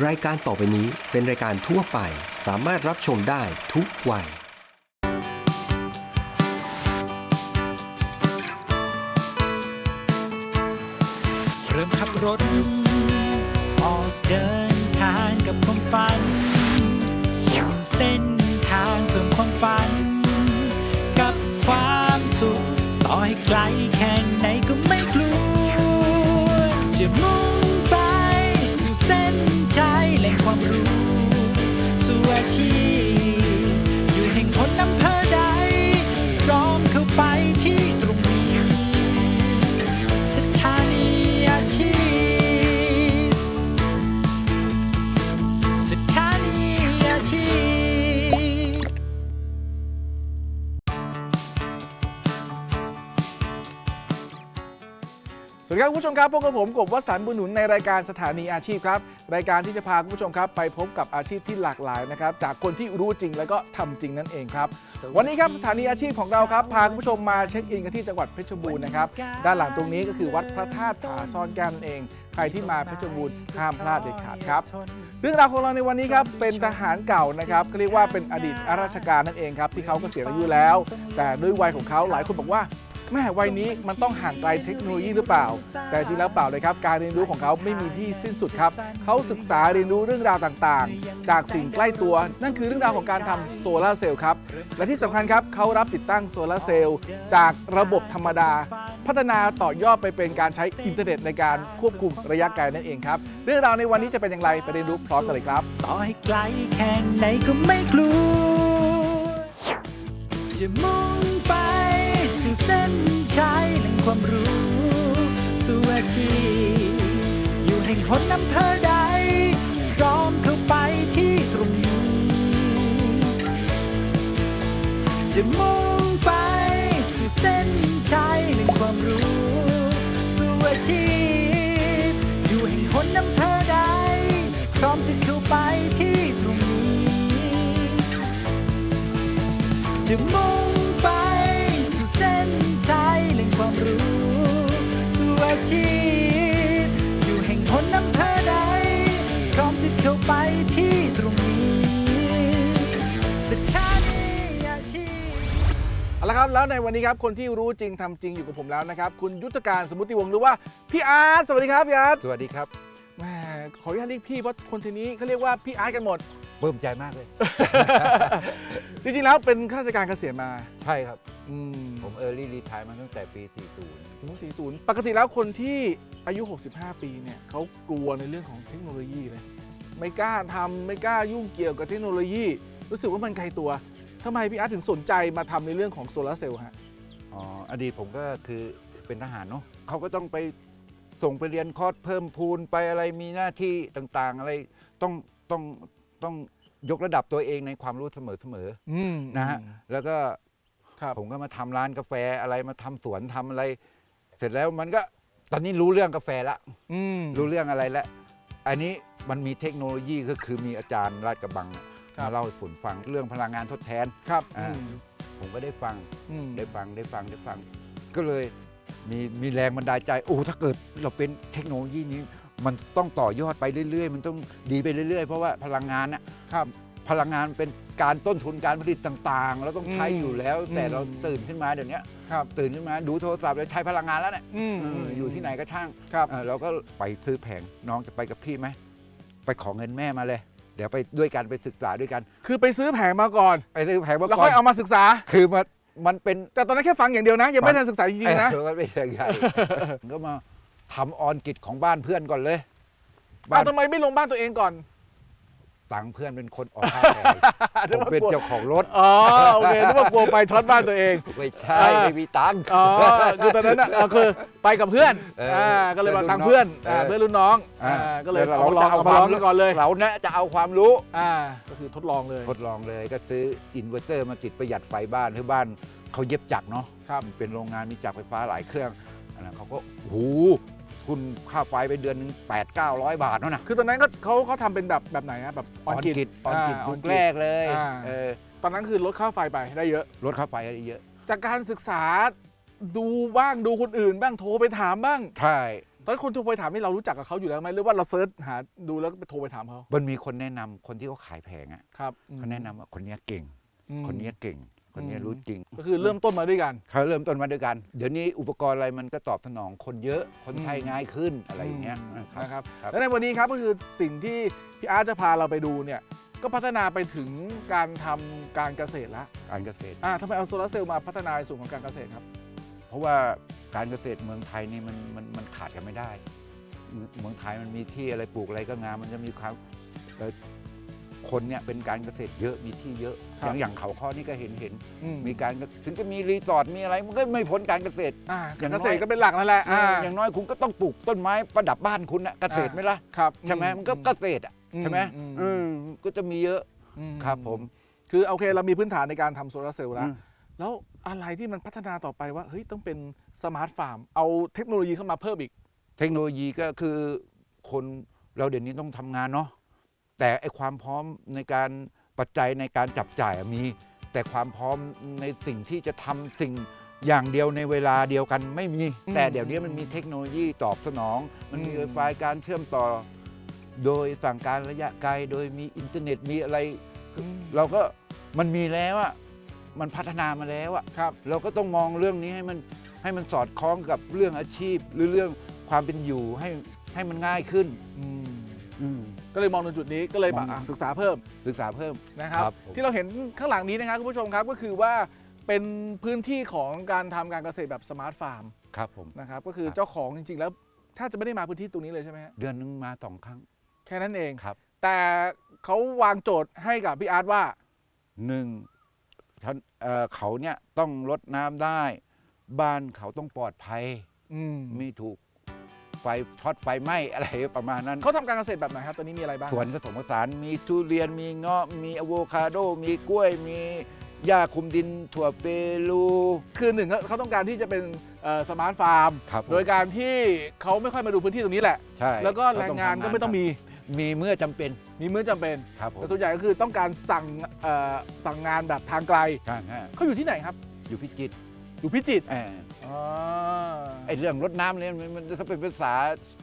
รายการต่อไปนี้เป็นรายการทั่วไปสามารถรับชมได้ทุกวัย เริ่มขับรถ ออกเดินทางกับความฝันบนเส้นทางเพิ่มความฝัน กับความสุขต่อให้ไกล สวัสดีครับคุณผู้ชมครับพบกับผมกบวสันต์บุญหนุนในรายการสถานีอาชีพครับ รายการที่จะพาคุณผู้ชมครับ ไปพบกับอาชีพที่หลากหลายนะครับ จากคนที่รู้จริงแล้วก็ทำจริงนั่นเองครับ วันนี้ครับสถานีอาชีพของเราครับ พาคุณผู้ชมมาเช็คอินกันที่จังหวัดเพชรบูรณ์นะครับ ด้านหลังตรงนี้ก็คือวัดพระธาตุผาซ่อนแก้วนั่นเอง ใครที่มาเพชรบูรณ์ห้ามพลาดเด็ดขาดครับ เรื่องราวของเราในวันนี้ครับเป็นทหารเก่านะครับเขาเรียกว่าเป็นอดีตข้าราชการนั่นเองครับที่เขาเกษียณอายุแล้ว แต่ด้วยวัยของเขาหลายคนบอกว่า แม่วัยนี้มันต้องห่างไกลเทคโนโลยีหรือเปล่า แต่จริงแล้วเปล่าเลยครับ การเรียนรู้ของเขาไม่มีที่สิ้นสุดครับ เขาศึกษาเรียนรู้เรื่องราวต่างๆ จากสิ่งใกล้ตัว นั่นคือเรื่องราวของการทำโซลาร์เซลล์ครับ และที่สำคัญครับเขารับติดตั้งโซลาร์เซลล์จากระบบธรรมดา พัฒนาต่อยอดไปเป็นการใช้อินเทอร์เน็ตในการควบคุมระยะไกลนั่นเองครับ เรื่องราวในวันนี้จะเป็นอย่างไรไปเรียนรู้พร้อมกันเลยครับต่อให้ไกลแค่ไหนก็ไม่กลัวจะมุ่ง สู่เส้นชัยแห่งความรู้สู่อาชีพอยู่แห่งหนอำเภอใดพร้อมเข้าไปที่ตรงนี้จะมุ่งไปสู่เส้นชัยแห่งความรู้สู่อาชีพอยู่แห่งหนอำเภอใดพร้อมจะเข้าไปที่ตรงนี้จะมุ่ง ชีพอยู่แห่งหนอำเภอใดพร้อมจะเข้าไปที่ตรงนี้สถานีอาชีพเอาละครับแล้วในวันนี้ครับคนที่รู้จริงทำจริงอยู่กับผมแล้วนะครับ คุณยุทธการสมมติวงศ์หรือว่าพี่อาร์ตสวัสดีครับพี่อาร์ตสวัสดีครับ แหมขออนุญาตเรียกพี่เพราะคนทีนี้เขาเรียกว่าพี่อาร์ตกันหมด เพิ่มใจมากเลย จริงๆแล้วเป็นข้าราชการเกษียณมาใช่ครับ อืมผมเออร์ลี่รีทายมาตั้งแต่ปี 40 โอ้สี่ศูนย์ปกติแล้วคนที่อายุ 65 ปีเนี่ยเขากลัวในเรื่องของเทคโนโลยีเลย ไม่กล้าทำไม่กล้ายุ่งเกี่ยวกับเทคโนโลยี รู้สึกว่ามันไกลตัวทำไมพี่อาร์ตถึงสนใจมาทำในเรื่องของโซลาร์เซลล์ฮะ อ๋ออดีตผมก็คือเป็นทหารเนาะเขาก็ต้องไปส่งไปเรียนคอร์สเพิ่มพูนไปอะไรมีหน้าที่ต่างๆ อะไรต้องต้อง ต้องยกระดับตัวเองในความรู้เสมออืม ๆนะฮะแล้วก็ครับ ผมก็มาทำร้านกาแฟอะไรมาทำสวนทำอะไร เสร็จแล้วมันก็ตอนนี้รู้เรื่องกาแฟละ อืม รู้เรื่องอะไรแล้ว อันนี้มันมีเทคโนโลยีก็คือมีอาจารย์ราชกระบังอะครับ มาเล่าให้ฝนฟังเรื่องพลังงานทดแทน ครับอ่าอืมผมก็ได้ฟัง อืม ได้ฟัง ได้ฟัง ได้ฟัง ก็เลยมีมีแรงบันดาลใจ โอ้ ถ้าเกิดเราเป็นเทคโนโลยีนี้ มันต้องต่อยอดไปเรื่อย ๆ มันต้องดีไปเรื่อย ๆ เพราะว่าพลังงานน่ะครับพลังงานเป็นการต้นทุนการผลิตต่างๆ เราต้องใช้อืมอยู่แล้ว แต่อืมเราตื่นขึ้นมาเดี๋ยวนี้ครับตื่นขึ้นมาดูโทรศัพท์เลยใช้พลังงานแล้วเนี่ยอืมเอออยู่ที่ไหนก็ช่างครับเออเราก็ไปซื้อแผงน้องจะไปกับพี่ไหมไปขอเงินแม่มาเลย เดี๋ยวไปด้วยกันไปศึกษาด้วยกัน คือไปซื้อแผงมาก่อน ไปซื้อแผงมาแล้วก่อค่อนยเอามาศึกษาคือมันมันเป็นแต่ตอนนั้นแค่ฟังอย่างเดียวนะยังไม่ทันศึกษาจริงๆนะเออมันเป็นอย่างไรก็มา ทำออนกิจของบ้านเพื่อนก่อนเลย บ้าเอานทำไมไม่ลงบ้านตัวเองก่อน ตังค์เพื่อนเป็นคนออกค่าแผงผมเป็นเจ้าของรถอ๋อโอเคนึกว่ากลัวไฟช็อตบ้านตัวเอง ไม่ใช่อ่าไม่มีตังค์ อ๋อ คือตอนนั้นน่ะเอาคือไปกับเพื่อนเอออ่อ่าก็เลยมาเพื่อนทางเพื่อนรุ่นน้องอ่าเพื่อนรุ่นน้องอ่าอ่าก็เลยแล้วเอามาลองเราจะเอาเอามาลองความรู้กันก่อนเลยเราเนี่ยจะเอาความรู้ อ่าก็คือทดลองเลยทดลองเลยก็ซื้ออินเวอร์เตอร์มาติดประหยัดไฟบ้านที่บ้านเขาเย็บจักรเนาะครับเป็นโรงงานมีจักรไฟฟ้าหลายเครื่องอันนั้นเขาก็โอ้โห คุณค่าไฟไปเดือนหนึ่งแปดเก้าร้อยบาทเนาะนะคือตอนนั้นก็เขาเขาทำเป็นแบบแบบไหนฮะแบบออออนนกิกิจจออนกิจายุคแรกเลยอ่าเออตอนนั้นคือลดค่าไฟไปได้เยอะ ลดค่าไฟเยอะ จากการศึกษาดูบ้างดูคนอื่นบ้างโทรไปถามบ้าง ใช่ ตอนนนคนโทรไปถามนี่เรารู้จักกับเขาอยู่แล้วไหมหรือว่าเราเซิร์ชหาดูแล้วก็ไปโทรไปถามเขา มันมีคนแนะนำคนที่เขาขายแผงอะครับอืมเขาแนะนำว่าคนเนี้ยเก่งอืมคนเนี้ยเก่ง คนเนี้ยอืมรู้จริง ก็คือเริ่มต้นมาด้วยกันเขาเริ่มต้นมาด้วยกัน เดี๋ยวนี้อุปกรณ์อะไรมันก็ตอบสนองคนเยอะคนใช้อืมง่ายขึ้นอะไรอย่างเงี้ยอืมนะนะครับครับและในวันนี้ครับก็คือสิ่งที่พี่อาร์ตจะพาเราไปดูเนี่ยก็พัฒนาไปถึงการทำการเกษตรแล้วการเกษตร อ่าทำไมเอาโซลาร์เซลล์มาพัฒนาในส่วนของการเกษตรครับ เพราะว่าการเกษตรเมืองไทยนี่มันมันมันขาดกันไม่ได้ เมืองไทยมันมีที่อะไรปลูกอะไรก็งามมันจะมีความเอ่อ คนเนี่ยเป็นการเกษตรเยอะมีที่เยอะครัอบย่างอย่างเขาข้อนี่ก็เห็นเห็นอืมมีการถึงจะมีรีสอร์ทมีอะไรมันก็ไม่พ้นการเกษตร อ่าอย่าการงเกน้อย ษตรก็เป็นหลักนั่นแหละอ่า อย่างน้อยคุณก็ต้องปลูกต้นไม้ประดับบ้านคุณนะเกษตรไหมล่ะครับใช่ไหมมันก็เกษตรอะใช่ไหมอือืมก็จะมีเยอะอืมครับผม คือโอเคเรามีพื้นฐานในการทำโซลาร์เซลล์แล้วอืมแล้วอะไรที่มันพัฒนาต่อไปว่าเฮ้ยต้องเป็นสมาร์ทฟาร์ม เอาเทคโนโลยีเข้ามาเพิ่มอีก เทคโนโลยีก็คือคนเราเดี๋ยวนี้ต้องทำงานเนาะ แต่ไอความพร้อมในการปัจจัยในการจับจ่ายอะมี แต่ความพร้อมในสิ่งที่จะทำสิ่งอย่างเดียวในเวลาเดียวกันไม่มี อืมแต่เดี๋ยวนี้มันมีเทคโนโลยีตอบสนอง มันมีอืม ไวไฟการเชื่อมต่อ โดยสั่งการระยะไกล โดยมีอินเทอร์เน็ตมีอะไรอืมเราก็มันมีแล้วอะมันพัฒนามาแล้วอะครับ เราก็ต้องมองเรื่องนี้ให้มันให้มันสอดคล้องกับเรื่องอาชีพ หรือเรื่องความเป็นอยู่ให้ให้มันง่ายขึ้น อืมอืม ก็เลยมองในจุดนี้ก็เลยแบบมองอะศึกษาเพิ่มศึกษาเพิ่ม นะครับครับผมที่เราเห็นข้างหลังนี้นะครับคุณผู้ชมครับก็คือว่าเป็นพื้นที่ของการทำการเกษตรแบบสมาร์ทฟาร์มครับผม นะครับก็คือครับ เจ้าของจริงๆ แล้วถ้าจะไม่ได้มาพื้นที่ตรงนี้เลยใช่ไหมฮะเดือนนึงมาสองครั้งแค่นั้นเอง ครับแต่เขาวางโจทย์ให้กับพี่อาร์ตว่า หนึ่งท่านเอ่อเขาเนี่ยต้องลดน้ำได้ บ้านเขาต้องปลอดภัย อืม มีถูก ไฟช็อตไฟไหม้อะไรประมาณนั้น เขาทำการเกษตรแบบไหนครับตอนนี้มีอะไรบ้างสวนผสมผสานมีทุเรียนมีเงาะมีอะโวคาโด มีกล้วยมีหญ้าคลุมดินถั่วเปรูคือหนึ่งเขาเขาต้องการที่จะเป็นสมาร์ทฟาร์ม ครับผมโดยการที่เขาไม่ค่อยมาดูพื้นที่ตรงนี้แหละ ใช่แล้วก็เขแรงต้องงานทำก็ไม่ต้องมี มีเมื่อจำเป็นมีมื้อจำเป็นครับผมแต่ส่วนใหญ่ก็คือต้องการสั่งเอ่อสั่งงานแบบทางไกล ใช่ฮะเขาอยู่ที่ไหนครับ อยู่พิจิตรอยู่พิจิตรเอออ๋อ ไอ้เรื่องรดน้ำเนี่ยมันมันจะเป็นภาษา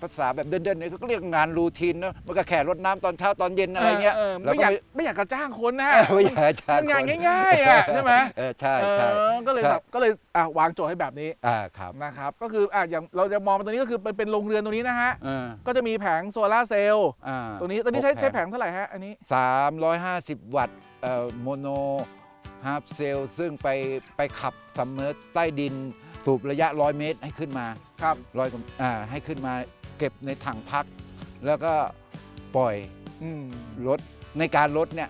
ภาษาแบบเดินๆเนี่ยเขาก็เรียกงานรูทีนเนอะมันก็แค่รดน้ำตอนเช้าตอนเย็นอะไรเงี้ยเออเราไม่ก็อยากไม่ไม่อยากกระจ้างคนนะเออไม่อยากจะมันงานคนง่ายๆอะใช่ไหมเออใช่ใช่เออก็เลยครับก็เลยอะวางโจทย์ให้แบบนี้อ่าครับนะครับก็คืออะอย่างเราจะมองมาตรงนี้ก็คือเป็นเป็นโรงเรือนตรงนี้นะฮะเออก็จะมีแผงโซลาร์เซลล์อ่าตรงนี้ตอนนี้ใช้หกใช้แผงเท่าไหร่ฮะอันนี้สามร้อยห้าสิบวัตต์เอ่อโมโน ฮาร์ปเซลซึ่งไปไปขับซัมเมอร์ใต้ดินสูบระยะร้อยเมตรให้ขึ้นมาครับร้อยกว่าอ่าให้ขึ้นมาเก็บในถังพัก แล้วก็ปล่อยอืมรถในการลดเนี่ย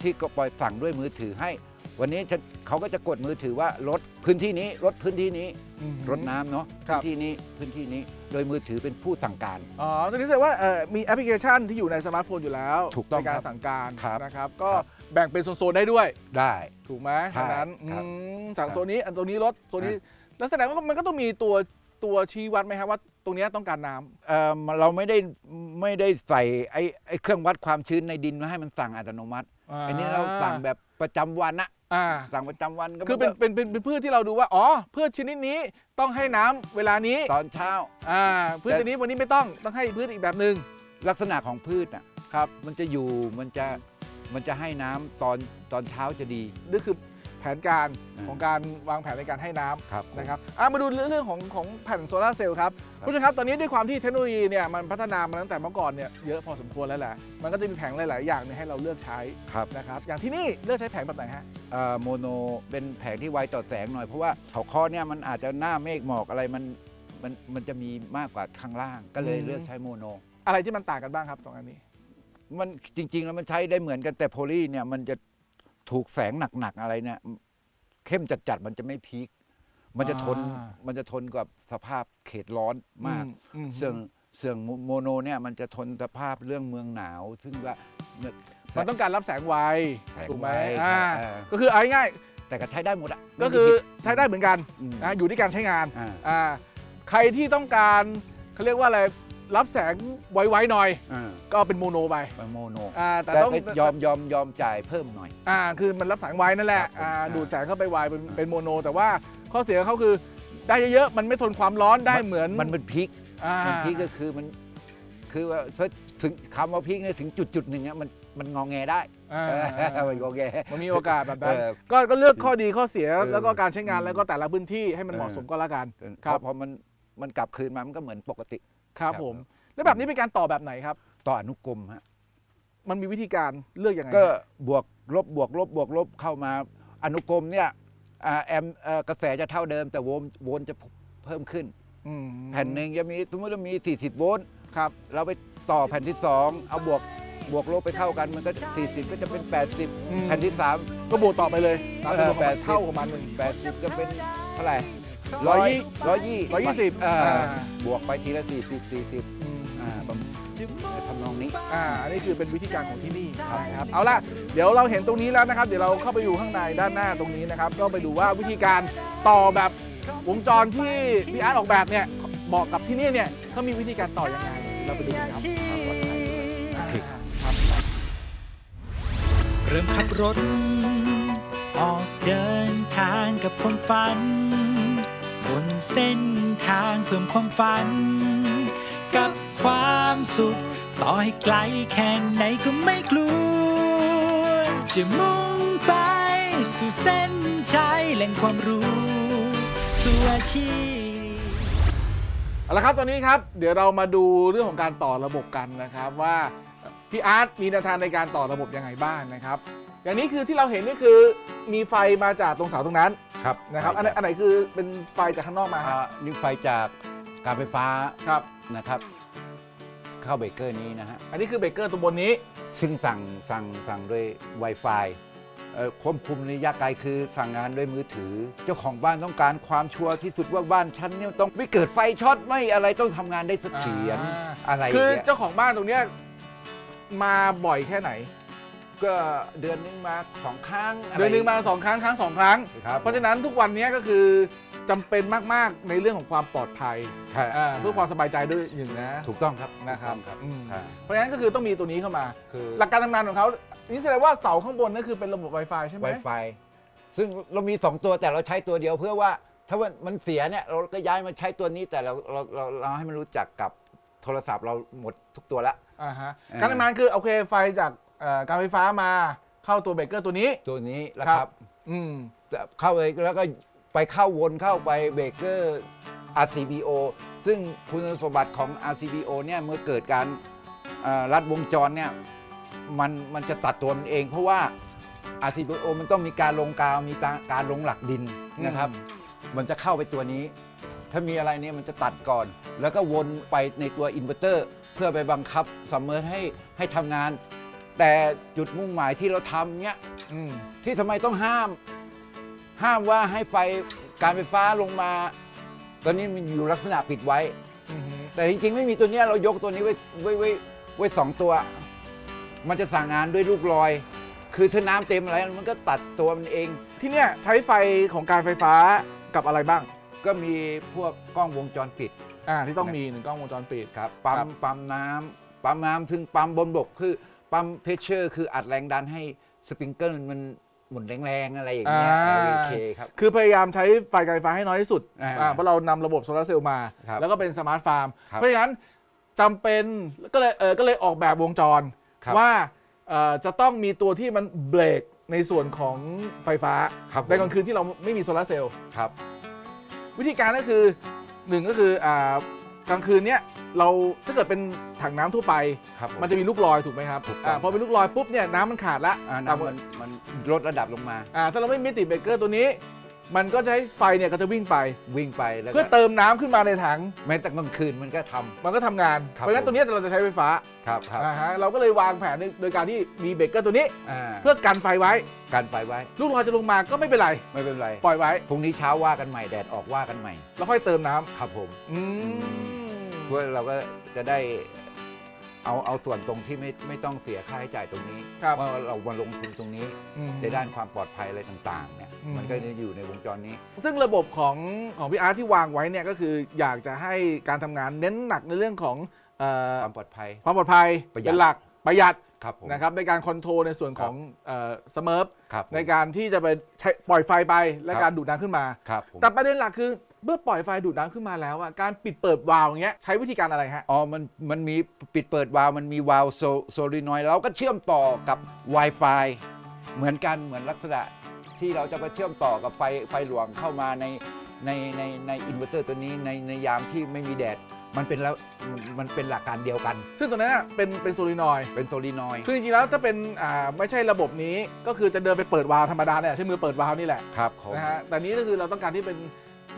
ที่ก็ปล่อยสั่งด้วยมือถือให้ วันนี้จะเขาก็จะกดมือถือว่าลดพื้นที่นี้ลดพื้นที่นี้อืม รดน้ำเนาะครัพื้บ นที่นี้พื้นที่นี้โดยมือถือเป็นผู้สั่งการ อ๋อแสดงว่าเอ่อมีแอปพลิเคชันที่อยู่ในสมาร์ทโฟนอยู่แล้วถูกต้องในการครับสั่งการครับนะครับ ก็ครับ แบ่งเป็นโซนๆได้ด้วย ได้ ถูกไหมใช่ดังนั้นครับอืมสั่งครับ โซนนี้อันตัวนี้ลดโซนนี้แล้วแสดงว่ามันก็ต้องมีตัวตัวชี้วัดไหมครับว่า ตรงเนี้ยต้องการน้ำเอ่อเราไม่ได้ไม่ได้ใส่ไอ้ไอ้เครื่องวัดความชื้นในดินมาให้มันสั่งอัตโนมัติ อันนี้เราสั่งแบบประจำวันนะอ่า สั่งประจำวันก็คือเป็นเป็นเป็นเป็นพืชที่เราดูว่าอ๋อพืชชนิดนี้ต้องให้น้ำเวลานี้ตอนเช้า อ่าพืชแต่ชนิดนี้วันนี้ไม่ต้องต้องให้พืชอีกแบบหนึ่งลักษณะของพืชอะครับ มันจะอยู่มันจะ มันจะให้น้ำตอนตอนเช้าจะดี นี่คือแผนการอ่าของการวางแผนในการให้น้ำ ครับผม นะครับอะมาดูเรื่องของของแผ่นโซลาร์เซลล์ครับครับผู้ชมครับ ตอนนี้ด้วยความที่เทคโนโลยีเนี่ยมันพัฒนามาตั้งแต่เมื่อก่อนเนี่ยเยอะพอสมควรแล้วแหละ มันก็จะมีแผงหลาย ๆ อย่างเนี่ยให้เราเลือกใช้ครับนะครับ อย่างที่นี่เลือกใช้แผงแบบไหนฮะ โมโนเป็นแผงที่ไวต่อแสงหน่อยเพราะว่าเขาข้อเนี่ยมันอาจจะหน้าเมฆหมอกอะไรมันมันมันจะมีมากกว่าข้างล่าง ก็เลยอืม เลือกใช้โมโน อะไรที่มันต่างกันบ้างครับสองอันนี้ มันจริง ๆ แล้วมันใช้ได้เหมือนกันแต่โพลีเนี่ยมันจะถูกแสงหนักๆอะไรเนี่ยเข้มจัดๆมันจะไม่พีคมันจะทนอ่ามันจะทนกับสภาพเขตร้อนมาก อืมเสื่องเสื่องโมโนเนี่ยมันจะทนสภาพเรื่องเมืองหนาว ซึ่งว่าเนี่ยมันต้องการรับแสงไวแสงถูกไหมไวอ่าเออ ก็คือเอาง่ายแต่ก็ใช้ได้หมดอะๆไม่ก็มีคือผิดใช้ได้เหมือนกันอืมนะอยู่ที่การใช้งานอ่า อ่าใครที่ต้องการเขาเรียกว่าอะไร รับแสงไวๆหน่อย อ่าก็เป็นโมโนไปเป็นโมโนอ่าแต่แต่ต้อง ก็ยอมยอมยอมจ่ายเพิ่มหน่อย อ่าคือมันรับแสงไวนั่นแหละครับผมอ่าอ่าดูดแสงเข้าไปไวเป็นอ่า เป็นโมโน แต่ว่าข้อเสียของเขาคือได้เยอะๆ มันไม่ทนความร้อนได้เหมือนมันเป็นพีคอ่ามันพีคก็คือมัน คือว่าถ้าถึงคำว่าพีคเนี่ยถึงจุดจุดๆหนึ่งเนี่ยมันมันงองแงได้อ่าเออมันงองแงมันมีโอกาสแบบนั้นเออก็ก็เลือกข้อดีข้อเสียเออแล้วก็การใช้งานแล้วก็แต่ละพื้นที่ให้มันเออเหมาะสมก็แล้วกันเพครับราะพอมันมันกลับคืนมามันก็เหมือนปกติ ครับครับผม แล้วแบบนี้เป็นการต่อแบบไหนครับ ต่ออนุกรมฮะมันมีวิธีการเลือกยังไงก็บวกลบบวกลบบวกลบเข้ามาอนุกรมเนี่ยอ่าแอมเอ่อกระแสจะเท่าเดิม แต่โวลต์โวลต์จะเพิ่มขึ้น อืมแผ่นหนึ่งจะมีสมมติว่ามี 40 โวลต์ครับ เราไปต่อแผ่นที่ 2 เอาบวกบวกลบไปเท่ากันมันก็ 40 ก็จะเป็น80อืมแผ่นที่ 3 ก็บวกต่อไปเลยตามเออตัวของมัน80เท่าของมันหนึ่ง80 จะเป็นเท่าไหร่ ร้ร้ออยยร้อยยี่ร้อยยี่สิบอ่าอ่าบวกไปทีละ40 40อืมอ่าประมาณทำนองนี้ อ่าอันนี้คือเป็นวิธีการของที่นี่นะครับ เอาล่ะ เดี๋ยวเราเห็นตรงนี้แล้วนะครับ เดี๋ยวเราเข้าไปอยู่ข้างในด้านหน้าตรงนี้นะครับ ก็ไปดูว่าวิธีการต่อแบบวงจรที่พี่อาร์ตออกแบบเนี่ยเหมาะกับที่นี่เนี่ยเขามีวิธีการต่อยังไง เราไปดูกันครับอ่าครับเริ่มขับรถ ออกเดินทางกับความฝัน บนเส้นทางเพิ่มความฝัน กับความสุข ต่อให้ไกลแค่ไหนก็ไม่กลัว จะมุ่งไป สู่เส้นชัยแหล่งความรู้ สู่อาชีพเอาละครับตอนนี้ครับ เดี๋ยวเรามาดูเรื่องของการต่อระบบกันนะครับว่าพี่อาร์ตมีแนวทางในการต่อระบบยังไงบ้างนะครับ อย่างนี้คือที่เราเห็นนี่คือมีไฟมาจากตรงเสาตรงนั้นครับนะครับอันไหนอันไหนคือเป็นไฟจากข้างนอกมาคอ่ารับนี่ไฟจากการไฟฟ้าครับ นะครับ เข้าเบรกเกอร์นี้นะฮะ อันนี้คือเบรกเกอร์ตรงบนนี้ ซึ่งสั่งสั่งสั่งด้วย Wi-Fi เอ่อควบคุมระยะไกลคือสั่งงานด้วยมือถือ เจ้าของบ้านต้องการความชัวร์ที่สุดว่าบ้านฉันเนี่ยต้องไม่เกิดไฟช็อตไม่อะไรต้องทำงานได้เสถียรอ่า อะไรอคืย่างอเงี้ยเจ้าของบ้านตรงเนี้ยมาบ่อยแค่ไหน ก็เดือนนึงมาสองครั้งะไร เดือนหนึ่งมาสองครั้งครั้งสองครั้ง ครับเพราะฉะนั้นทุกวันนี้ก็คือจำเป็นมาก ๆ ในเรื่องของความปลอดภัยใช่อ่าเพื่อความสบายใจด้วยหนึ่งนะ ถูกต้องครับนะครับถูกต้องอืม ครับเพราะฉะนั้นก็คือต้องมีตัวนี้เข้ามา คือ หลักการทำงานของเขานี่แสดงว่าเสาข้างบนนั่นคือเป็นระบบ Wi-Fi ใช่ไหม Wi-Fi ซึ่งเรามี 2 ตัวแต่เราใช้ตัวเดียวเพื่อว่าถ้ามันมันเสียเนี่ยเราก็ย้ายมาใช้ตัวนี้แต่เราเราเราเราให้มันรู้จักกับโทรศัพท์เราหมดทุกตัวละ อ่าฮะเออการทำงานคือโอเคไฟจาก เอ่อการไฟฟ้ามาเข้าตัวเบรกเกอร์ตัวนี้ ตัวนี้แหละครับครับอืมจะเข้าไปแล้วก็ไปเข้าวนเข้าไปเบรกเกอร์ RCBO ซึ่งคุณสมบัติของ RCBO เนี่ยเมื่อเกิดการเอ่อรัดวงจรเนี่ยมันมันจะตัดตัวมันเอง เพราะว่า RCBO มันต้องมีการลงกาวมีการลงหลักดินนะครับ มันจะเข้าไปตัวนี้ ถ้ามีอะไรเนี่ยมันจะตัดก่อน แล้วก็วนไปในตัวอินเวอร์เตอร์ เพื่อไปบังคับซัมเมอร์ให้ให้ทำงาน แต่จุดมุ่งหมายที่เราทำเนี่ยอืมที่ทำไมต้องห้าม ห้ามว่าให้ไฟการไฟฟ้าลงมา ตอนนี้มันอยู่ลักษณะปิดไว้ อืมฮึแต่จริงๆ ไม่มีตัวเนี้ยเรายกตัวนี้ไว้ไว้ไว้ไว้สองตัว มันจะสั่งงานด้วยลูกลอย คือถ้าน้ำเต็มอะไรมันก็ตัดตัวมันเอง ที่เนี่ยใช้ไฟของการไฟฟ้ากับอะไรบ้าง ก็มีพวกกล้องวงจรปิด อ่าที่ต้องมีหนึ่งกล้องวงจรปิด ครับปั๊ครัมบปั๊มน้ำปั๊มน้ำถึงปั๊มบนบกคือ ปั๊มเพชเชอร์คืออัดแรงดันให้สปริงเกิลมันหมุนแรงๆอะไรอย่างเงี้ยอ่า โอเคครับ คือพยายามใช้ไฟการไฟฟ้าให้น้อยที่สุดอ่าอ่าเพราะเรานำระบบโซลาร์เซลล์มา ครับแล้วก็เป็นสมาร์ทฟาร์ม ครับเพราะฉะนั้นจำเป็นก็เลยเออก็เลยออกแบบวงจร ครับว่าเอ่อจะต้องมีตัวที่มันเบรกในส่วนของไฟฟ้า ครับผม ในกลางคืนที่เราไม่มีโซลาร์เซลล์ ครับ วิธีการก็คือหนึ่งก็คืออ่ากลางคืนเนี้ย เราถ้าเกิดเป็นถังน้ำทั่วไป ครับมันจะมีลูกลอยถูกไหมครับถูกต้อง อ่าพอเป็นลูกลอยปุ๊บเนี่ยน้ำมันขาดละอ่าน้ำมันมันลดระดับลงมา อ่าถ้าเราไม่มีติดเบรกเกอร์ตัวนี้ มันก็จะให้ไฟเนี่ยก็จะวิ่งไป วิ่งไปแล้วเพื่อก็เติมน้ำขึ้นมาในถัง แม้แต่กลางคืนมันก็ทำ มันก็ทำงาน ครับเพราะฉะนั้นผม ตัวเนี้ยเราจะใช้ไฟฟ้าครับครับอ่าฮะเราก็เลยวางแผนโดยการที่มีเบรกเกอร์ตัวนี้ อ่าเพื่อกันไฟไว้กันไปไว้ลูกลอยจะลงมาก็ไม่เป็นไร ไม่เป็นไรปล่อยไว้ พรุ่งนี้เช้าว่ากันใหม่แดดออกว่ากันใหม่ แล้วค่อยเติมน้ำครับผม อืม เพื่อเราก็จะได้เอาเอาส่วนตรงที่ไม่ไม่ต้องเสียค่าใช้จ่ายตรงนี้ครับว่าเรามาลงทุนตรงนี้อืม ในด้านความปลอดภัยอะไรต่างๆเนี่ยอืม มันก็จะอยู่ในวงจรนี้ ซึ่งระบบของของพี่อาร์ตที่วางไว้เนี่ยก็คืออยากจะให้การทำงานเน้นหนักในเรื่องของเอ่อความปลอดภัย ความปลอดภัยประหยัด เป็นหลักประหยัดครับผม นะครับในการคอนโทรลในส่วนของสเมิร์ฟครับผม ในการที่จะไปใช้ปล่อยไฟไปและครับ การดูดน้ำขึ้นมา ครับผมแต่ประเด็นหลักคือ เมื่อปล่อยไฟดูดน้ำขึ้นมาแล้วอะการปิดเปิดวาล์วอย่างเงี้ยใช้วิธีการอะไรฮะ อ๋อ มัน มันมีปิดเปิดวาล์วมันมีวาล์วโซโซลินอยด์เราก็เชื่อมต่อกับ Wi-Fi เหมือนกัน เหมือนลักษณะที่เราจะไปเชื่อมต่อกับไฟไฟหลวงเข้ามาในในในในอินเวอร์เตอร์ตัวนี้ในในยามที่ไม่มีแดด มันเป็นแล้วมันเป็นหลักการเดียวกัน ซึ่งตัวนั้นอะเป็นเป็นโซลินอยด์เป็นโซลินอยด์คือจริงๆแล้วถ้าเป็นอ่าไม่ใช่ระบบนี้ก็คือจะเดินไปเปิดวาล์วธรรมดาเนี่ยใช้มือเปิดวาล์วนี่แหละครับผมนะฮะแต่นี้ก็คือเราต้องการที่เป็น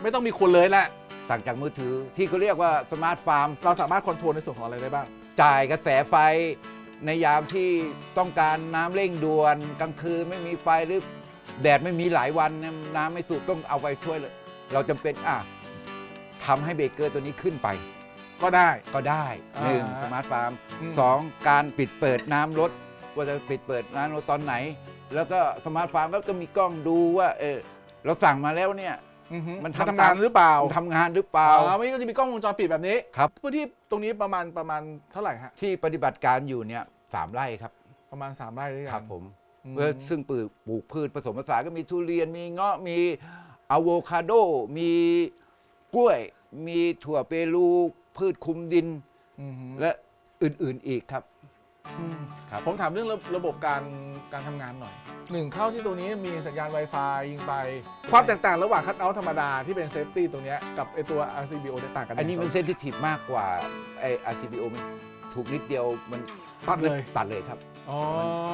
ไม่ต้องมีคนเลยแหละ สั่งจากมือถือที่เขาเรียกว่าสมาร์ทฟาร์ม เราสามารถคอนโทรลในส่วนของอะไรได้บ้าง จ่ายกระแสไฟในยามที่ต้องการน้ำเร่งด่วนกลางคืนไม่มีไฟหรือแดดไม่มีหลายวันเนี่ยน้ำไม่สูบต้องเอาไปช่วยเลย เราจำเป็นอะทำให้เบรกเกอร์ตัวนี้ขึ้นไป ก็ได้ ก็ได้หนึ่งอ่า สมาร์ทฟาร์มมสองการปิดเปิดน้ำรถ ว่าจะปิดเปิดน้ำรถตอนไหน แล้วก็สมาร์ทฟาร์มก็จะมีกล้องดูว่าเออเราสั่งมาแล้วเนี่ย อือฮึมันมันทำทำงานหรือเปล่ามันทำงานหรือเปล่า อ๋อไม่ก็จะมีกล้องวงจรปิดแบบนี้ครับ พื้นที่ตรงนี้ประมาณประมาณเท่าไหร่ฮะที่ปฏิบัติการอยู่เนี่ยสามไร่ครับประมาณ3ไร่ด้วยกันครับผมอืมเพื่อซึ่งปลูกปลูกพืชผสมผสานก็มีทุเรียนมีเงาะมีอะโวคาโด มีกล้วย มีถั่วเปรูพืชคุมดิน อือฮึและอื่นๆอีกครับ อืมครับผมถามเรื่องระระบบการการทำงานหน่อยหนึ่งเข้าที่ตรงนี้มีสัญญาณ Wi-Fi ยิงไป ความแตกต่างระหว่างคัทเอาท์ธรรมดาที่เป็นเซฟตี้ตรงเนี้ยกับไอตัว RCBO เนี่ยต่างกันอันนี้มันยังไงเซนซิทีฟมากกว่าไอ RCBO มันถูกนิดเดียวมันตัดเลยตัดเลยครับอ๋อ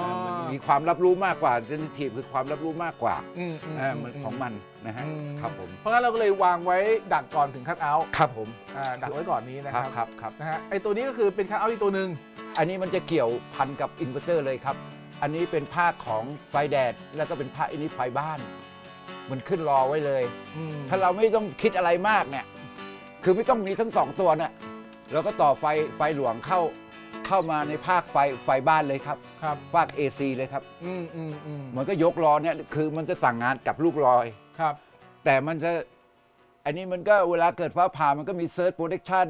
มันมันมีความรับรู้มากกว่าเซนซิทีฟคือความรับรู้มากกว่าอืมอืมเออมันของมันนะฮะอืมครับผมเพราะงั้นเราก็เลยวางไว้ดักก่อนถึงคัทเอาท์ครับผมอ่าดักไว้ก่อนนี้นะคครัรับบครับครับนะฮะไอตัวนี้ก็คือเป็นคัทเอาท์อีกตัวหนึ่ง อันนี้มันจะเกี่ยวพันกับอินเวอร์เตอร์เลยครับ อันนี้เป็นภาคของไฟแดด แล้วก็เป็นภาคอันนี้ไฟบ้าน มันขึ้นรอไว้เลย อืมถ้าเราไม่ต้องคิดอะไรมากเนี่ย คือไม่ต้องมีทั้งสองตัวเนี่ยเราก็ต่อไฟไฟหลวงเข้าเข้ามาในภาคไฟไฟบ้านเลยครับ ครับภาค AC เลยครับ อืมอืมอืมมันก็ยกรอเนี่ยคือมันจะสั่งงานกับลูกลอย ครับ แต่มันจะ อันนี้มันก็เวลาเกิดฟ้าผ่ามันก็มีเซิร์ชโปรเทคชั่น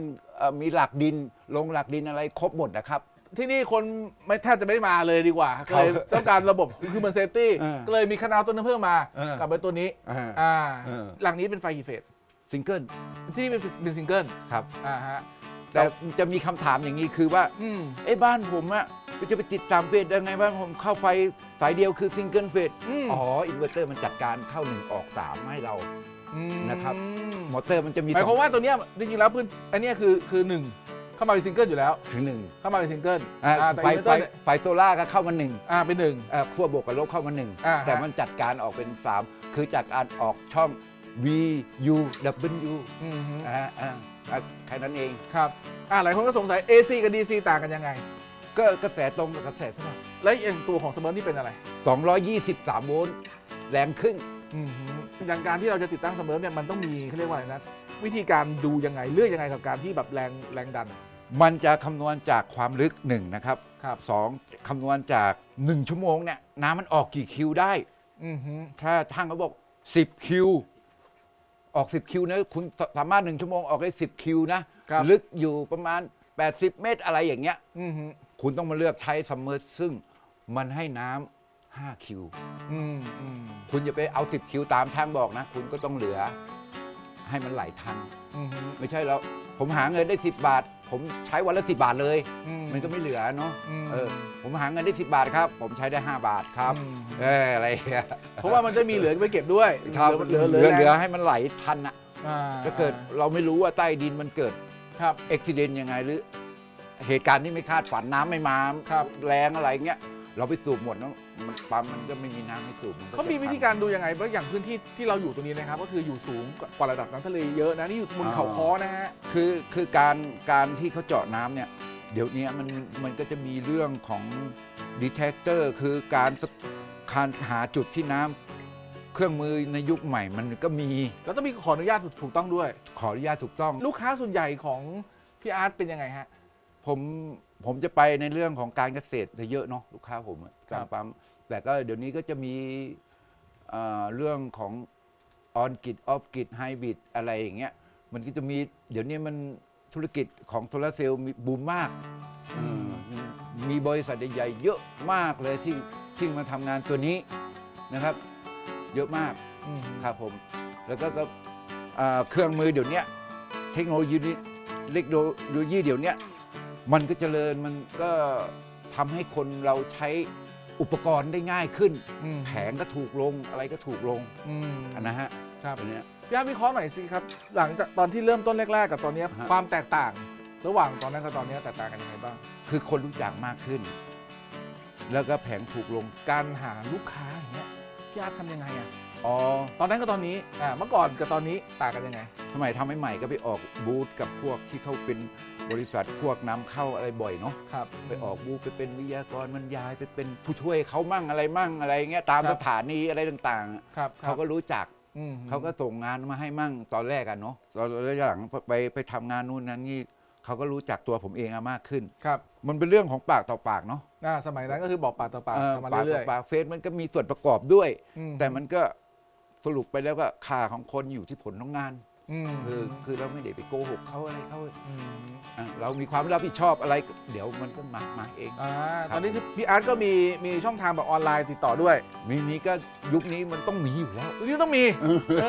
มีหลักดิน ลงหลักดินอะไรครบหมดนะครับ ที่นี่คนไม่แทบจะไม่ได้มาเลยดีกว่าครัก็บเลยต้องการระบบคือมันเซฟตี้เออก็เลยมีคัทเอาท์ตัวนึงเพิ่มมาเออกับไอตัวนี้อ่า อ่าเออหลังนี้เป็นไฟกี่เฟสซิงเกิลที่นี่เป็นเป็นซิงเกิลครับ อ่าฮะแต่จะมีคำถามอย่างนี้คือว่าอืมไอ้บ้านผมอะจะไปติดสามเฟสได้ไงบ้านผมเข้าไฟสายเดียวคือซิงเกิลเฟสอืมอ๋ออินเวอร์เตอร์มันจัดการเข้าหนึ่งออกสามให้เรา มนะครับ มอเตอร์มันจะมีหมายความว่าตัวเนี้ยจริงๆแล้วพื้นอันเนี้ยคือคือหนึ่ง เข้ามาเป็นซิงเกิลอยู่แล้ว ถึงหนึ่งเข้ามาเป็นซิงเกิลอ่าอ่าแต่ไฟอินเวอร์ไฟเตอร์เนี่ยไฟโซล่าก็เข้ามาหนึ่งอ่าเป็นหนึ่ง เอ่อขั้วบวกกับลบเข้ามาหนึ่งอ่าฮะ แต่มันจัดการออกเป็นสามคือจากการออกช่อง V U W อืมฮึอ่าอ่าอ่าแค่นั้นเอง ครับอ่าหลายคนก็สงสัย AC กับ DC ต่างกันยังไง ก็กระแสตรงกับกระแสสลับและอย่างตัวของสมอร์นี่เป็นอะไร223 โวลต์แรงครึ่ง อืมฮึอย่างการที่เราจะติดตั้งสมอร์เนี่ยมันต้องมีเขาเรียกว่าอะไรนะ วิธีการดูยังไงเลือกยังไงกับการที่แบบแรงแรงดัน มันจะคำนวณจากความลึกหนึ่งนะครับครับสองคำนวณจาก 1 ชั่วโมงเนี่ยน้ำมันออกกี่คิวได้ อืมฮึถ้าช่างเขาบอก 10 คิว ออก 10 คิวนะคุณสสามารถ 1 ชั่วโมงออกได้ 10 คิวนะ ครับ ลึกอยู่ประมาณ 80 เมตรอะไรอย่างเงี้ย อืมฮึคุณต้องมาเลือกใช้ซัมเมอร์ซึ่งมันให้น้ำ5คิว อืมอืมคุณอย่าไปเอา 10 คิวตามช่างบอกนะ คุณก็ต้องเหลือ ให้มันไหลทัน อืมฮึไม่ใช่แล้ว ผมหาเงินได้ 10 บาท ผมใช้วันละ 10 บาทเลย อืมันก็ไม่เหลือเนาะมเออผมหาเงินได้ 10 บาทครับ ผมใช้ได้ 5 บาทครับ อืมเอออะไรอย่างเงี้ยเพราะว่ามันจะมีเหลือไปเก็บด้วยครับเหลือเหลือเหลือเหลือแรงให้มันไหลทันอะอ่าจะเกิดเราไม่รู้ว่าใต้ดินมันเกิดครับ อุบิเหตุยังไงหรือ เหตุการณ์ที่ไม่คาดฝันน้ำไม่มาครับ แรงอะไรเงี้ย เราไปสูบหมดเนาะ มันปั๊มมันก็ไม่มีน้ำให้สูบนก็เขามีจะวิธีพังการดูยังไงเพราะอย่างพื้นที่ที่เราอยู่ตรงนี้นะครับ ก็คืออยู่สูงกว่าระดับน้ำทะเลเยอะนะนี่อยู่บนอ่าเขาค้อนะฮะ คือคือการการที่เขาเจาะน้ำเนี่ย เดี๋ยวนี้มันมันก็จะมีเรื่องของดีเท c เตอร์คือการสการหาจุดที่น้ำเครื่องมือในยุคใหม่มันก็มีแล้วต้องมีขออนุญาตถูกถูกต้องด้วย ขออนุญาตถูกต้อง ลูกค้าส่วนใหญ่ของพี่อาร์ตเป็นยังไงฮะ ผม ผมจะไปในเรื่องของการเกษตรจะเยอะเนาะลูกค้าผมอะการปั๊มแต่ก็เดี๋ยวนี้ก็จะมีเอ่อเรื่องของออนกิ d ออฟกิ d ไฮบริดอะไรอย่างเงี้ยมันก็จะมีเดี๋ยวนี้มันธุรกิจของโซลาร์เซลล์มีบูมมากเออมีบริษัทใหญ่ๆเยอะมากเลยที่ที่มาทำงานตัวนี้นะครับ เยอะมาก อืมครับผม แล้วก็ก็อ่าเครื่องมือเดี๋ยวเนี้ยเทคโนโลยีนี้เทคโนโลยีเดี๋ยวเนี้ย มันก็เจริญมันก็ทำให้คนเราใช้อุปกรณ์ได้ง่ายขึ้น อืมแผงก็ถูกลงอะไรก็ถูกลงอืมอันนะฮะครับอันเนี้ย พี่อาร์ตวิเคราะห์หน่อยสิครับ หลังจากตอนที่เริ่มต้นแรกๆ กับตอนเนี้ยฮะ ความแตกต่าง ระหว่างตอนนั้นกับตอนเนี้ยแตกต่างกันยังไงบ้าง คือคนรู้จักมากขึ้น แล้วก็แผงถูกลง การหาลูกค้าอย่างเงี้ยพี่อาร์ตทำยังไงอะ อ๋อ ตอนนั้นกับตอนนี้ อ่า เมื่อก่อนกับตอนนี้ต่างกันยังไง สมัยทำใหม่ๆก็ไปออกบูธกับพวกที่เขาเป็นบริษัทพวกนำเข้าอะไรบ่อยเนาะ ครับไปออกบูธไปเป็นวิทยากรบรรยายไปเป็นผู้ช่วยเขามั่งอะไรมั่งอะไรเงี้ยตามครับสถานีอะไรต่างๆครับเขาก็รู้จัก อืมเขาก็ส่งงานมาให้มั่งตอนแรกอะเนาะตอนระยะหลังไปไปทำงานนู่นนั้นนี่เขาก็รู้จักตัวผมเองอะมากขึ้น ครับมันเป็นเรื่องของปากต่อปากเนาะอ่าสมัยนั้นก็คือบอกปากต่อปากเออทำมาปากเรื่ต่ออยปากเฟซมันก็มีส่วนประกอบด้วย ๆอืมแต่มันก็ สรุปไปแล้วก็ค่าของคนอยู่ที่ผลของงานอืมคือคือเราไม่ได้ไปโกหกเขาอะไรเขามอะเรามีความรับผิดชอบอะไร เดี๋ยวมันก็มามาเอง อ่าครับตอนนี้คือพี่อาร์ตก็มีมีช่องทางแบบออนไลน์ติดต่อด้วยมีนี้ก็ยุคนี้มันต้องมีอยู่แล้วนี่ต้องมีเอ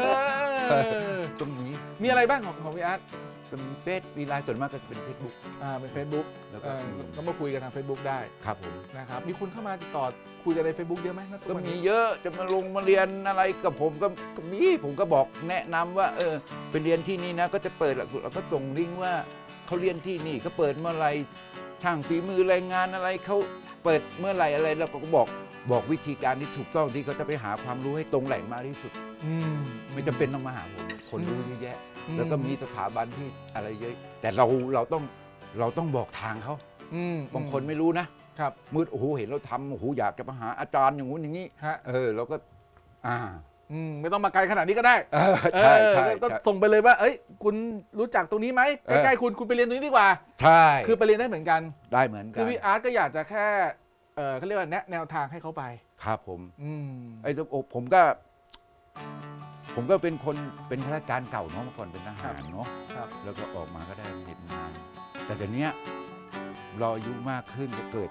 อต้องมีมีอะไรบ้างของของพี่อาร์ต เป็นเฟซมีไลน์ส่วนมากก็จะเป็นเฟซบุ๊ก อ่าเป็น Facebook แล้วเอก็ออืมก็มาคุยกันทาง Facebook ได้ครับผมนะครับมีคนเข้ามาติดต่อคุยกันใน Facebook เยอะไหมณทุก็วันมีนี้เยอะจะมาลงมาเรียนอะไรกับผมก็ก็มีผมก็บอกแนะนำว่า เออไปเรียนที่นี่นะ ก็จะเปิดหลักสูตรเราก็ส่งลิงก์ว่าเขาเรียนที่นี่เขาเปิดเมื่อไหรช่างฝีมือแรงงานอะไรเขาเปิดเมื่อไหรอะไรเราก็บอกบอกวิธีการที่ถูกต้องที่เขาจะไปหาความรู้ให้ตรงแหล่งมากที่สุด อืม ไม่จำเป็นต้องมาหาผมคนรู้เยอะแยะอื แล้วก็มีสถาบันที่อะไรเยอะ แต่เราเราต้องเราต้องบอกทางเขาอืมบางคนไม่รู้นะครับมืดโอ้โหเห็นเราทำโอ้โหอยากจะมาหาอาจารย์อย่างงู้นอย่างนี้ฮะเออเราก็อ่าอืมไม่ต้องมาไกลขนาดนี้ก็ได้เออใช่เออใช่ก็ใช่ส่งไปเลยว่า เอ้ย คุณรู้จักตรงนี้ไหมเออใกล้ๆคุณคุณไปเรียนตรงนี้ดีกว่า ใช่ คือไปเรียนได้เหมือนกัน ได้เหมือนกัคืนอพี่อาร์ตก็อยากจะแค่ เออเขาเรียกว่าแนะแนวทางให้เขาไป ครับผม อืมไอ้ตัวผมก็ ผมก็เป็นคนเป็นข้าราชการเก่าเนาะเมื่อก่อนเป็นทหารเนาะครับแล้วก็ออกมาก็ได้เห็นงาน แต่เดี๋ยวนี้เราอายุมากขึ้นก็เกิด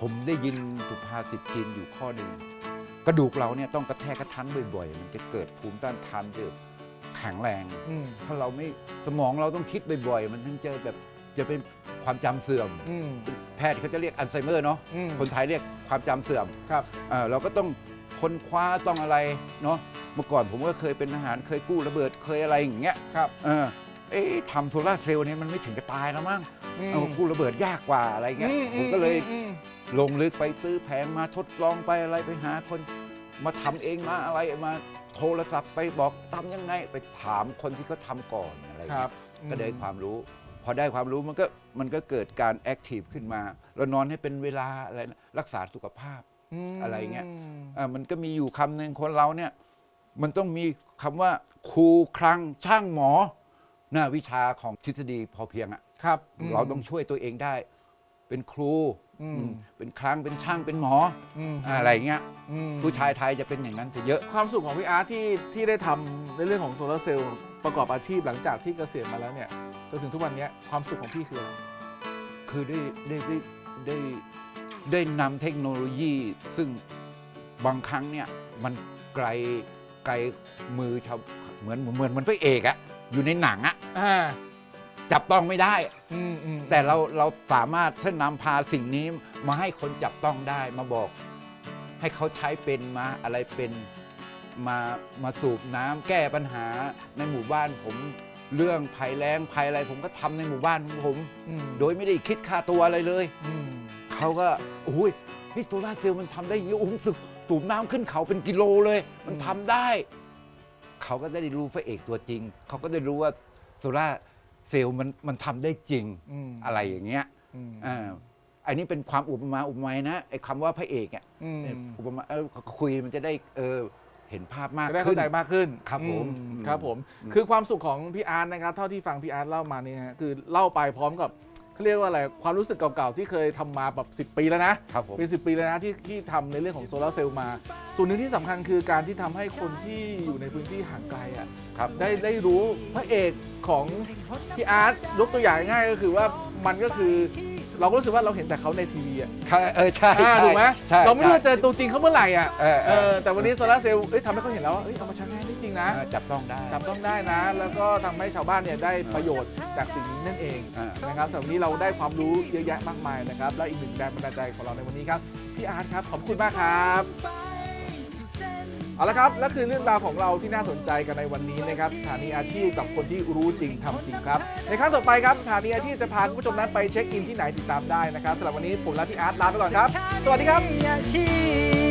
ผมได้ยินสุภาษิตจีนอยู่ข้อหนึ่งกระดูกเราเนี่ยต้องกระแทกกระทันบ่อยๆ มันจะเกิดภูมิต้านทานจะแข็งแรง อืมถ้าเราไม่สมองเราต้องคิดบ่อยๆ มันถึงจะแบบจะเป็นความจำเสื่อม อืมแพทย์เขาจะเรียกอัลไซเมอร์เนาะอืมคนไทยเรียกความจำเสื่อม ครับ เอ่อเราก็ต้อง ค้นคว้าต้องอะไรเนาะเมื่อก่อนผมก็เคยเป็นทหารเคยกู้ระเบิดเคยอะไรอย่างเงี้ยครับเออเอ๊ะทำโซลาร์เซลล์เนี่ยมันไม่ถึงกับตายแล้วมั้งอืมเอากู้ระเบิดยากกว่าอะไรเงี้ยอืผมก็เลยอืมลงลึกไปซื้อแผงมาทดลองไปอะไรไปหาคน มาทำเองมาอะไรมาโทรศัพท์ไปบอกทำยังไงไปถามคนที่เขาทำก่อนอะไรคเงี้รับยก็ได้ความรู้ พอได้ความรู้มันก็มันก็เกิดการแอคทีฟขึ้นมาเรานอนให้เป็นเวลาอะไรนะรักษาสุขภาพม อะไรเงี้ยอ่ามันก็มีอยู่คำหนึ่งคนเราเนี่ย มันต้องมีคำว่าครูครังช่างหมอนะวิชาของทฤษฎีพอเพียงอะครับ เราต้องช่วยตัวเองได้ เป็นครูอืมอืมเป็นครังเป็นช่างเป็นหมออืมอะไรเงี้ยอืมผู้ชายไทยจะเป็นอย่างนั้นจะเยอะความสุขของพี่อาร์ตที่ที่ได้ทำในเรื่องของโซลาร์เซลล์ประกอบอาชีพหลังจากที่เกษียณมาแล้วเนี่ยจนถึงทุกวันเนี้ยความสุขของพี่คืออะไรคือได้ได้ได้ได้ ได้นำเทคโนโลยี ซึ่งบางครั้งเนี่ยมันไกลไกลมือชาวเหมือนเหมือนเหมันพระเอกอะอยู่ในหนังอะอ่าจับต้องไม่ได้ อืมอืมแต่เราเราสามารถถ้านำพาสิ่งนี้มาให้คนจับต้องได้มาบอก ให้เขาใช้เป็นมาอะไรเป็นมามาสูบน้ำแก้ปัญหาในหมู่บ้านผมเรื่องภัยแล้งภัยอะไรผมก็ทำในหมู่บ้านของผม อืมโดยไม่ได้คิดค่าตัวอะไรเลย อืม เขาก็โอ้ยพี่โซลาร์เซลล์มันทำได้อย่างนี้โอ้โหสูบสูบน้ำขึ้นเขาเป็นกิโลเลย มันทำได้ เขาก็ได้รู้พระเอกตัวจริง เขาก็ได้รู้ว่าโซลาร์เซลล์มันมันทำได้จริงอืมอะไรอย่างเงี้ยอืมอ่าอันนี้เป็นความอุปมาอุปไมยนะไอ้คำว่าพระเอกอะอืมอุปมาเออคุยมันจะได้เออเห็นภาพมากจะได้ขึ้เข้านใจมากขึ้นครับผมอือืมครับผมอืมคือความสุขของพี่อาร์ตนะครับ เท่าที่ฟังพี่อาร์ตเล่ามาเนี่ยฮะคือเล่าไปพร้อมกับ เขาเรียกว่าอะไรความรู้สึกเก่าๆ ที่เคยทำมาแบบ10 ปีแล้วนะครับผม เป็นสิปีแล้วนะที่ที่ทำในเรื่องของโซลาร์เซลล์มา ส่วนหนึ่งที่สำคัญคือการที่ทำให้คนที่อยู่ในพื้นที่ห่างไกลอะครับ ได้ได้รู้พระเอกของพี่อาร์ตยกตัวอย่างง่ายก็คือว่ามันก็คือ เราก็รู้สึกว่าเราเห็นแต่เขาในทีวีอะค่ะเออใช่อ่าใช่ถูกไหมใช่เราไม่รู้ว่าใช่เจอตัวจริงเขาเมื่อไหร่อะ เออเอเอออแต่วันนี้โซลาร์เซลล์เอ้ยทำให้เขาเห็นแล้วว่าเอ้ยเอามาใช้งานได้จริง นะเออจับต้องได้ จับต้องได้นะ แล้วก็ทำให้ชาวบ้านเนี่ยได้ประโยชน์จากสิ่งนี้นั่นเองอ่า นะครับสำหรับวันนี้เราได้ความรู้เยอะแยะมากมายนะครับ และอีกหนึ่งแรงบันดาลใจของเราในวันนี้ครับ พี่อาร์ตครับ ขอบคุณมากครับ เอาละครับ และคือเรื่องราวของเราที่น่าสนใจกันในวันนี้นะครับสถานีอาชีพกับคนที่รู้จริงทำจริงครับ ในครั้งต่อไปครับสถานีอาชีพจะพาคุณผู้ชมนั้นไปเช็คอินที่ไหนติดตามได้นะครับสำหรับวันนี้ผมและพี่อาร์ตลาไปก่อนครับ สวัสดีครับ อาชีพ